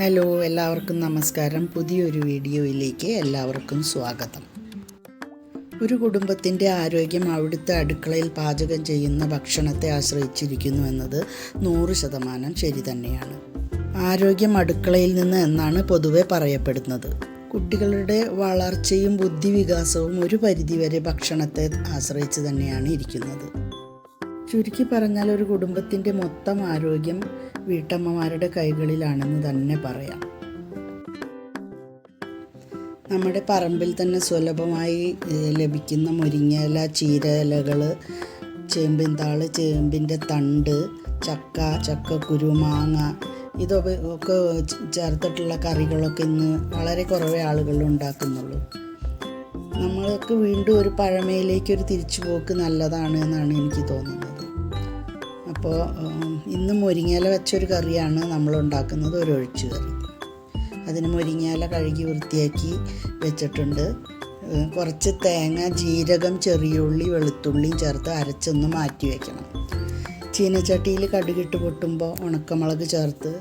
Hello എല്ലാവർക്കും നമസ്കാരം. പുതിയൊരു വീഡിയോയിലേക്ക് എല്ലാവർക്കും സ്വാഗതം. ഒരു കുടുംബത്തിന്റെ ആരോഗ്യം അവിടുത്തെ അടുക്കളയിൽ പാചകം ചെയ്യുന്ന ഭക്ഷണത്തെ ആശ്രയിച്ചിരിക്കുന്നു എന്നത് നൂറ് ശതമാനം ശരി തന്നെയാണ്. ആരോഗ്യം അടുക്കളയിൽ നിന്ന് എന്നാണ് പൊതുവെ പറയപ്പെടുന്നത്. കുട്ടികളുടെ വളർച്ചയും ബുദ്ധിവികാസവും ഒരു പരിധിവരെ ഭക്ഷണത്തെ ആശ്രയിച്ച് തന്നെയാണ് ഇരിക്കുന്നത്. ചുരുക്കി പറഞ്ഞാൽ ഒരു കുടുംബത്തിന്റെ മൊത്തം ആരോഗ്യം വീട്ടമ്മമാരുടെ കൈകളിലാണെന്ന് തന്നെ പറയാം. നമ്മുടെ പറമ്പിൽ തന്നെ സുലഭമായി ലഭിക്കുന്ന മുരിങ്ങയില ചീരയിലകൾ ചേമ്പിൻ താൾ ചേമ്പിന്റെ തണ്ട് ചക്ക ചക്കക്കുരു മാങ്ങ ഇതൊക്കെ ചേർത്തിട്ടുള്ള കറികളൊക്കെ ഇന്ന് വളരെ കുറവേ ആളുകൾ ഉണ്ടാക്കുന്നുള്ളൂ. നമ്മൾക്ക് വീണ്ടും ഒരു പഴമയിലേക്ക് ഒരു തിരിച്ചുപോക്ക് നല്ലതാണ് എന്നാണ് എനിക്ക് തോന്നുന്നത്. അപ്പോൾ ഇന്ന് മുരിങ്ങയില വെച്ചൊരു കറിയാണ് നമ്മൾ ഉണ്ടാക്കുന്നത് ഒരു ഒഴിച്ചു കറി. അതിന് മുരിങ്ങയില കഴുകി വൃത്തിയാക്കി വെച്ചിട്ടുണ്ട്. കുറച്ച് തേങ്ങ ജീരകം ചെറിയുള്ളി വെളുത്തുള്ളിയും ചേർത്ത് അരച്ചൊന്ന് മാറ്റി വയ്ക്കണം ചീനച്ചട്ടിയിൽ കടുകിട്ട് പൊട്ടുമ്പോൾ ഉണക്കമുളക് ചേർത്ത്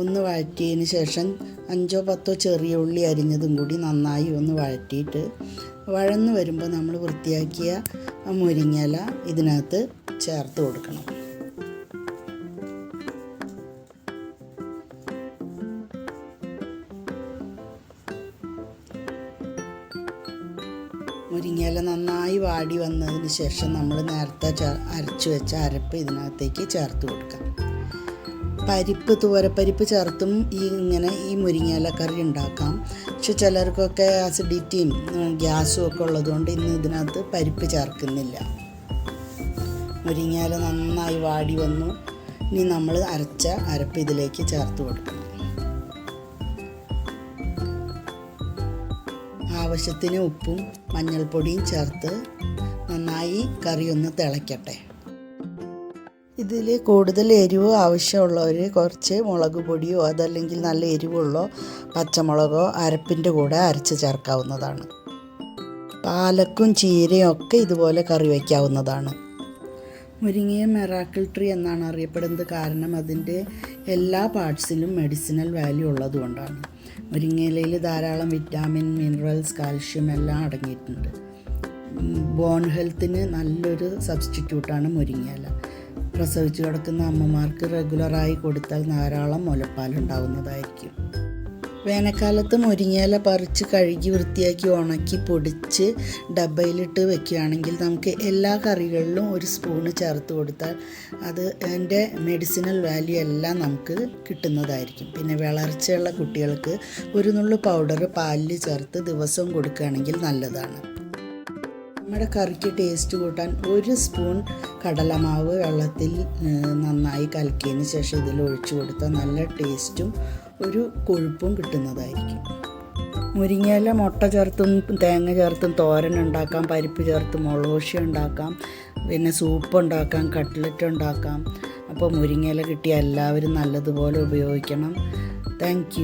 ഒന്ന് വഴറ്റിയതിന് ശേഷം അഞ്ചോ പത്തോ ചെറിയ ഉള്ളി അരിഞ്ഞതും കൂടി നന്നായി ഒന്ന് വഴറ്റിയിട്ട് വഴന്ന് വരുമ്പോൾ നമ്മൾ വൃത്തിയാക്കിയ ആ മുരിങ്ങയില ഇതിനകത്ത് ചേർത്ത് കൊടുക്കണം. മുരിങ്ങയില നന്നായി വാടി വന്നതിന് ശേഷം നമ്മൾ നേരത്തെ അരച്ചു വെച്ച അരപ്പ് ഇതിനകത്തേക്ക് ചേർത്ത് കൊടുക്കാം. പരിപ്പ് തുവരപ്പരിപ്പ് ചേർത്തും ഈ ഇങ്ങനെ ഈ മുരിങ്ങയില കറി ഉണ്ടാക്കാം. പക്ഷെ ചിലർക്കൊക്കെ അസിഡിറ്റിയും ഗ്യാസും ഒക്കെ ഉള്ളതുകൊണ്ട് ഇന്ന് ഇതിനകത്ത് പരിപ്പ് ചേർക്കുന്നില്ല. മുരിങ്ങയില നന്നായി വാടി വന്നു. ഇനി നമ്മൾ അരച്ച അരപ്പ് ഇതിലേക്ക് ചേർത്ത് കൊടുക്കണം. ആവശ്യത്തിന് ഉപ്പും മഞ്ഞൾപ്പൊടിയും ചേർത്ത് നന്നായി കറി ഒന്ന് തിളയ്ക്കട്ടെ. ഇതിൽ കൂടുതൽ എരിവ് ആവശ്യമുള്ളവർ കുറച്ച് മുളക് പൊടിയോ അതല്ലെങ്കിൽ നല്ല എരിവുള്ളോ പച്ചമുളകോ അരപ്പിന്റെ കൂടെ അരച്ച് ചേർക്കാവുന്നതാണ്. പാലക്കും ചീരയും ഒക്കെ ഇതുപോലെ കറി വയ്ക്കാവുന്നതാണ് മുരിങ്ങയെ മെറാക്കിൾ ട്രീ എന്നാണ് അറിയപ്പെടുന്നത്. കാരണം അതിന്റെ എല്ലാ പാർട്സിലും മെഡിസിനൽ വാല്യൂ ഉള്ളതുകൊണ്ടാണ് മുരിങ്ങയിലയിൽ ധാരാളം വിറ്റാമിൻ മിനറൽസ് കാൽഷ്യം എല്ലാം അടങ്ങിയിട്ടുണ്ട്. ബോൺ ഹെൽത്തിന് നല്ലൊരു സബ്സ്റ്റിറ്റ്യൂട്ടാണ് മുരിങ്ങയില. പ്രസവിച്ചു കിടക്കുന്ന അമ്മമാർക്ക് റെഗുലറായി കൊടുത്താൽ ധാരാളം മുലപ്പാലുണ്ടാവുന്നതായിരിക്കും. വേനൽക്കാലത്ത് മുരിങ്ങയില പറിച്ച് കഴുകി വൃത്തിയാക്കി ഉണക്കി പൊടിച്ച് ഡബയിലിട്ട് വെക്കുകയാണെങ്കിൽ നമുക്ക് എല്ലാ കറികളിലും ഒരു സ്പൂണ് ചേർത്ത് കൊടുത്താൽ അത് അതിന്റെ മെഡിസിനൽ വാല്യൂ എല്ലാം നമുക്ക് കിട്ടുന്നതായിരിക്കും. പിന്നെ വളർച്ചയുള്ള കുട്ടികൾക്ക് ഒരു നുള്ളു പൗഡർ പാലിൽ ചേർത്ത് ദിവസവും കൊടുക്കുകയാണെങ്കിൽ നല്ലതാണ്. നമ്മുടെ കറിക്ക് ടേസ്റ്റ് കൂട്ടാൻ ഒരു സ്പൂൺ കടലമാവ് വെള്ളത്തിൽ നന്നായി കലക്കിയതിന് ശേഷം ഇതിൽ ഒഴിച്ചു കൊടുത്താൽ നല്ല ടേസ്റ്റും ഒരു കൊഴുപ്പും കിട്ടുന്നതായിരിക്കും. മുരിങ്ങയില മുട്ട ചേർത്തും തേങ്ങ ചേർത്തും തോരൻ ഉണ്ടാക്കാം പരിപ്പ് ചേർത്ത് മുളകോശ ഉണ്ടാക്കാം പിന്നെ സൂപ്പ് ഉണ്ടാക്കാം കട്ട്ലറ്റ് ഉണ്ടാക്കാം. അപ്പോൾ മുരിങ്ങയില കിട്ടിയ എല്ലാവരും നല്ലതുപോലെ ഉപയോഗിക്കണം. താങ്ക്